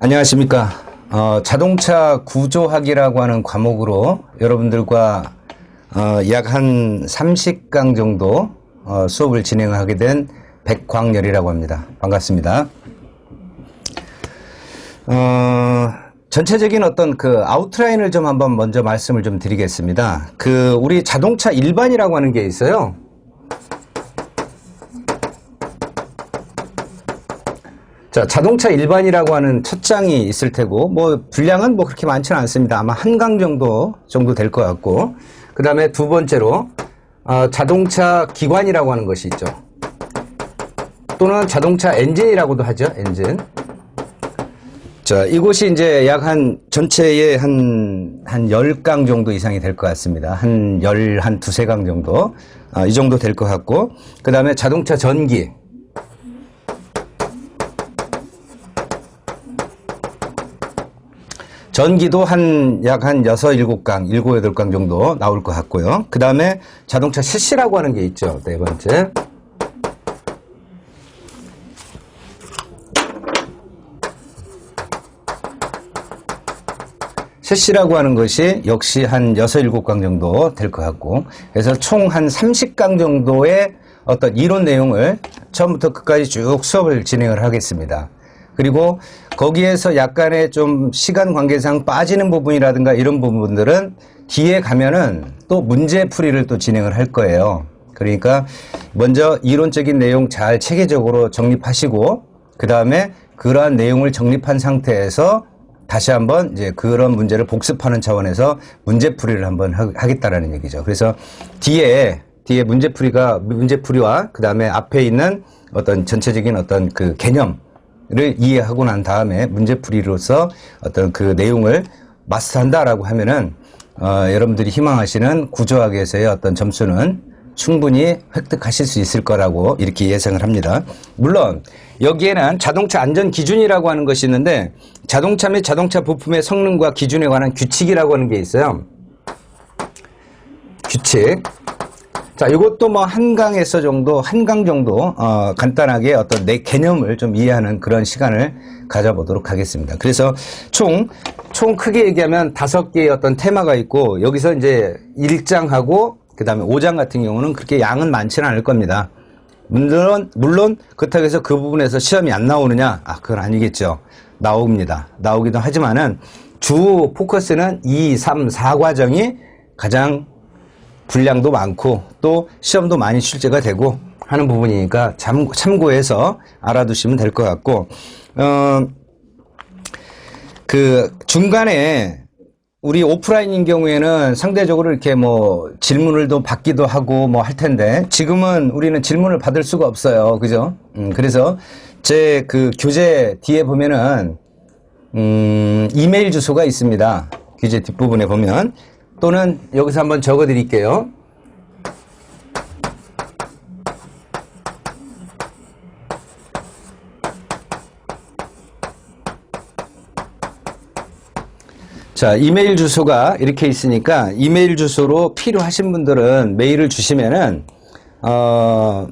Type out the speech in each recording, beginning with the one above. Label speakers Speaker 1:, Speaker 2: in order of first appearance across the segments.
Speaker 1: 안녕하십니까. 어, 자동차 구조학이라고 하는 과목으로 여러분들과 어, 약한 30강 정도 어, 수업을 진행하게 된 백광열이라고 합니다. 반갑습니다. 어, 전체적인 어떤 그 아웃라인을 좀 한번 먼저 말씀을 좀 드리겠습니다. 그 우리 자동차 일반이라고 하는 게 있어요. 자, 자동차 일반이라고 하는 첫 장이 있을 테고, 뭐, 분량은 뭐 그렇게 많지는 않습니다. 아마 한강 정도, 정도 될 것 같고, 그 다음에 두 번째로, 어, 자동차 기관이라고 하는 것이 있죠. 또는 자동차 엔진이라고도 하죠, 엔진. 자, 이곳이 이제 약 한, 전체에 한, 한 10강 정도 이상이 될 것 같습니다. 한 10, 한 두세 강 정도. 아, 이 정도 될 것 같고, 그 다음에 자동차 전기. 전기도 한, 약 한 6, 7강, 7, 8강 정도 나올 것 같고요. 그 다음에 자동차 셋시라고 하는 게 있죠. 네 번째. 셋시라고 하는 것이 역시 한 6, 7강 정도 될 것 같고, 그래서 총 한 30강 정도의 어떤 이론 내용을 처음부터 끝까지 쭉 수업을 진행을 하겠습니다. 그리고 거기에서 약간의 좀 시간 관계상 빠지는 부분이라든가 이런 부분들은 뒤에 가면은 또 문제 풀이를 또 진행을 할 거예요. 그러니까 먼저 이론적인 내용 잘 체계적으로 정립하시고 그 다음에 그러한 내용을 정립한 상태에서 다시 한번 이제 그런 문제를 복습하는 차원에서 문제풀이를 한번 하- 하겠다라는 얘기죠. 그래서 뒤에 뒤에 문제풀이가 문제풀이와 그 다음에 앞에 있는 어떤 전체적인 어떤 그 개념 을 이해하고 난 다음에 문제풀이로서 어떤 그 내용을 마스터한다라고 하면은 어, 여러분들이 희망하시는 구조학에서의 어떤 점수는 충분히 획득하실 수 있을 거라고 이렇게 예상을 합니다. 물론 여기에는 자동차 안전 기준이라고 하는 것이 있는데 자동차 및 자동차 부품의 성능과 기준에 관한 규칙이라고 하는 게 있어요. 규칙. 자, 이것도 뭐 한강에서 정도, 한강 정도, 어, 간단하게 어떤 내 개념을 좀 이해하는 그런 시간을 가져보도록 하겠습니다. 그래서 총, 총 크게 얘기하면 다섯 개의 어떤 테마가 있고, 여기서 이제 1장하고, 그 다음에 5장 같은 경우는 그렇게 양은 많지는 않을 겁니다. 물론, 물론, 그렇다고 해서 그 부분에서 시험이 안 나오느냐? 아, 그건 아니겠죠. 나옵니다. 나오기도 하지만은 주 포커스는 2, 3, 4과정이 가장 분량도 많고 또 시험도 많이 출제가 되고 하는 부분이니까 참, 참고해서 알아두시면 될 것 같고 어, 그 중간에 우리 오프라인인 경우에는 상대적으로 이렇게 뭐 질문을 또 받기도 하고 뭐 할 텐데 지금은 우리는 질문을 받을 수가 없어요. 그죠? 음, 그래서 제 그 교재 뒤에 보면은 음, 이메일 주소가 있습니다. 교재 뒷부분에 보면 또는 여기서 한번 적어 드릴게요. 자, 이메일 주소가 이렇게 있으니까 이메일 주소로 필요하신 분들은 메일을 주시면은 어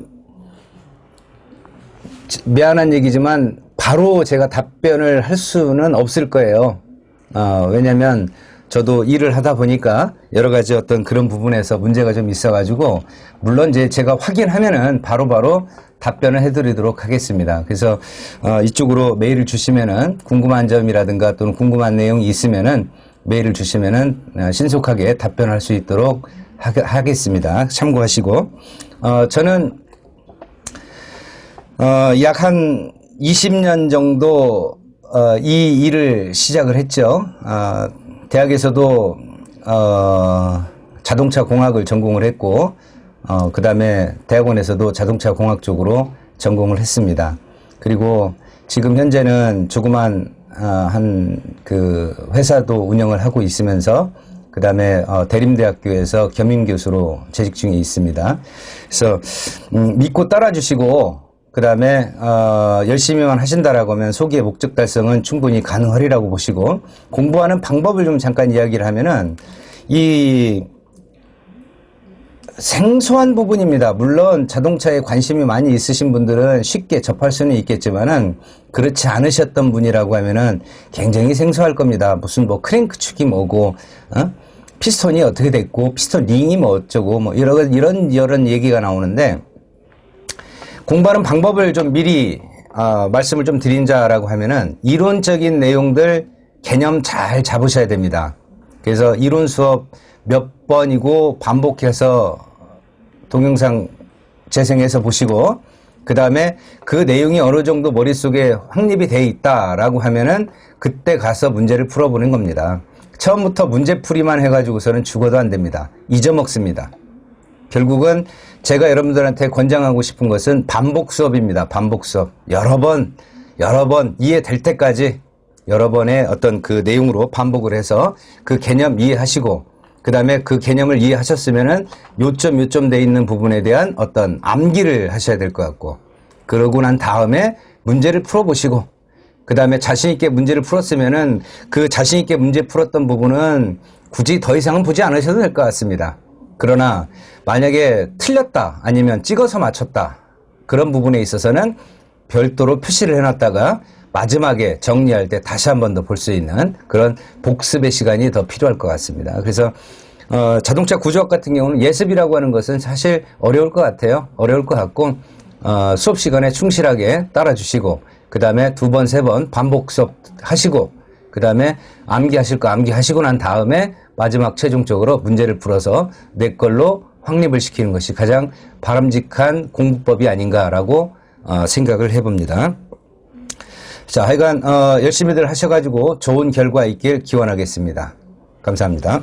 Speaker 1: 미안한 얘기지만 바로 제가 답변을 할 수는 없을 거예요. 어, 왜냐면 저도 일을 하다 보니까 여러 가지 어떤 그런 부분에서 문제가 좀 있어가지고 물론 이제 제가 확인하면은 바로 바로 답변을 해드리도록 하겠습니다. 그래서 어, 이쪽으로 메일을 주시면은 궁금한 점이라든가 또는 궁금한 내용이 있으면은 메일을 주시면은 어, 신속하게 답변할 수 있도록 하, 하겠습니다. 참고하시고 어, 저는 어, 약 한 20년 정도 어, 이 일을 시작을 했죠. 어, 대학에서도 어, 자동차 공학을 전공을 했고 어, 그 다음에 대학원에서도 자동차 공학 쪽으로 전공을 했습니다. 그리고 지금 현재는 조그만 어, 한그 회사도 운영을 하고 있으면서 그 다음에 어, 대림대학교에서 겸임 교수로 재직 중에 있습니다. 그래서 음, 믿고 따라주시고 그 다음에 어, 열심히만 하신다라고 하면 소기의 목적 달성은 충분히 가능하리라고 보시고 공부하는 방법을 좀 잠깐 이야기를 하면은 이 생소한 부분입니다. 물론 자동차에 관심이 많이 있으신 분들은 쉽게 접할 수는 있겠지만은 그렇지 않으셨던 분이라고 하면은 굉장히 생소할 겁니다. 무슨 뭐 크랭크 축이 뭐고, 어? 피스톤이 어떻게 됐고, 피스톤 링이 뭐 어쩌고, 뭐 이런, 이런, 이런 얘기가 나오는데 공부하는 방법을 좀 미리 어, 말씀을 좀 드린 자라고 하면은 이론적인 내용들 개념 잘 잡으셔야 됩니다. 그래서 이론 수업 몇 번이고 반복해서 동영상 재생해서 보시고 그 다음에 그 내용이 어느 정도 머릿속에 확립이 돼 있다라고 하면은 그때 가서 문제를 풀어보는 겁니다. 처음부터 문제풀이만 해가지고서는 죽어도 안 됩니다. 잊어먹습니다. 결국은 제가 여러분들한테 권장하고 싶은 것은 반복 수업입니다. 반복 수업. 여러 번, 여러 번 이해될 때까지 여러 번의 어떤 그 내용으로 반복을 해서 그 개념 이해하시고 그 다음에 그 개념을 이해하셨으면은 요점 요점 돼 있는 부분에 대한 어떤 암기를 하셔야 될 것 같고 그러고 난 다음에 문제를 풀어보시고 그 다음에 자신있게 문제를 풀었으면은 그 자신있게 문제 풀었던 부분은 굳이 더 이상은 보지 않으셔도 될 것 같습니다. 그러나 만약에 틀렸다 아니면 찍어서 맞췄다 그런 부분에 있어서는 별도로 표시를 해놨다가 마지막에 정리할 때 다시 한 번 더 볼 수 있는 그런 복습의 시간이 더 필요할 것 같습니다. 그래서 어, 자동차 구조학 같은 경우는 예습이라고 하는 것은 사실 어려울 것 같아요. 어려울 것 같고 어, 수업 시간에 충실하게 따라주시고 그 다음에 두 번, 세 번 반복 수업 하시고 그 다음에 암기하실 거 암기하시고 난 다음에 마지막 최종적으로 문제를 풀어서 내 걸로 확립을 시키는 것이 가장 바람직한 공부법이 아닌가라고 어, 생각을 해봅니다. 자, 하여간 어, 열심히들 하셔가지고 좋은 결과 있길 기원하겠습니다. 감사합니다.